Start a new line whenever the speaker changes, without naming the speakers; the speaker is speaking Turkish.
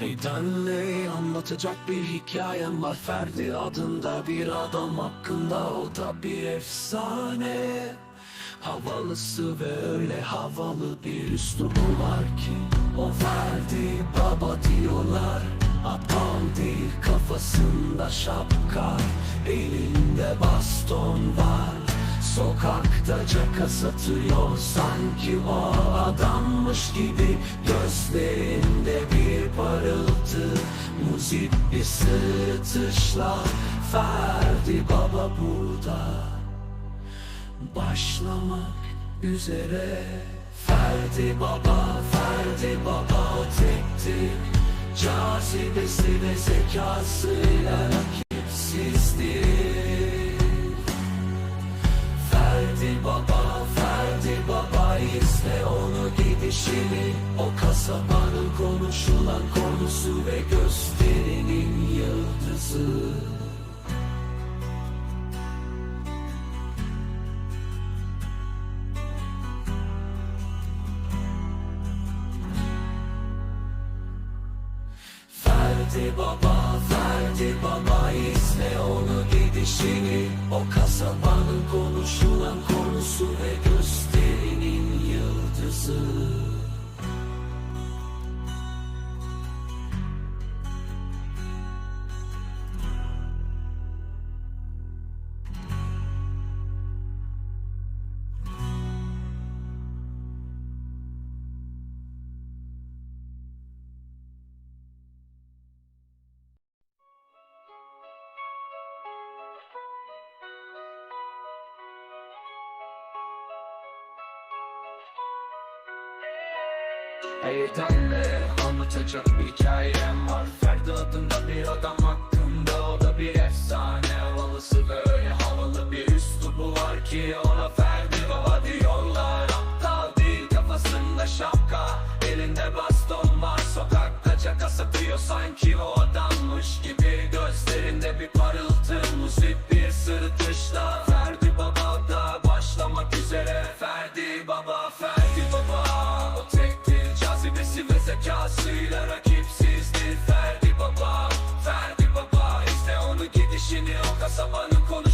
Nedenle anlatacak bir hikayem var. Ferdi adında bir adam hakkında O da bir efsane. Havalısı ve öyle havalı bir üslubu var ki O Ferdi baba diyorlar. Aptal değil kafasında şapka Elinde baston var Sokakta caka satıyor sanki o adammış gibi. Gözlerinde bir parıltı Müzik bir sırıtışla Ferdi baba burada. Başlamak üzere. Ferdi baba, Ferdi baba o tektir Cazibesi ve zekasıyla Ferdi baba, Ferdi baba izle onu gidişini. O kasabanın konuşulan konusu ve gösterinin yıldızı. Ferdi baba, gidişini O kasabanın konuşulan konusu ve Eylemle anlatacak bir hikayem var. Ferdi adında bir adam hakkında. O da bir efsane. Havalısı ve öyle havalı bir üslubu var ki Ona Ferdi baba diyorlar. Aptal değil kafasında şapka. Elinde baston var. Sokakta caka satıyor sanki o adam zekasıyla rakipsizdir. Ferdi Baba Ferdi Baba işte onu gidişini o kasabanın konu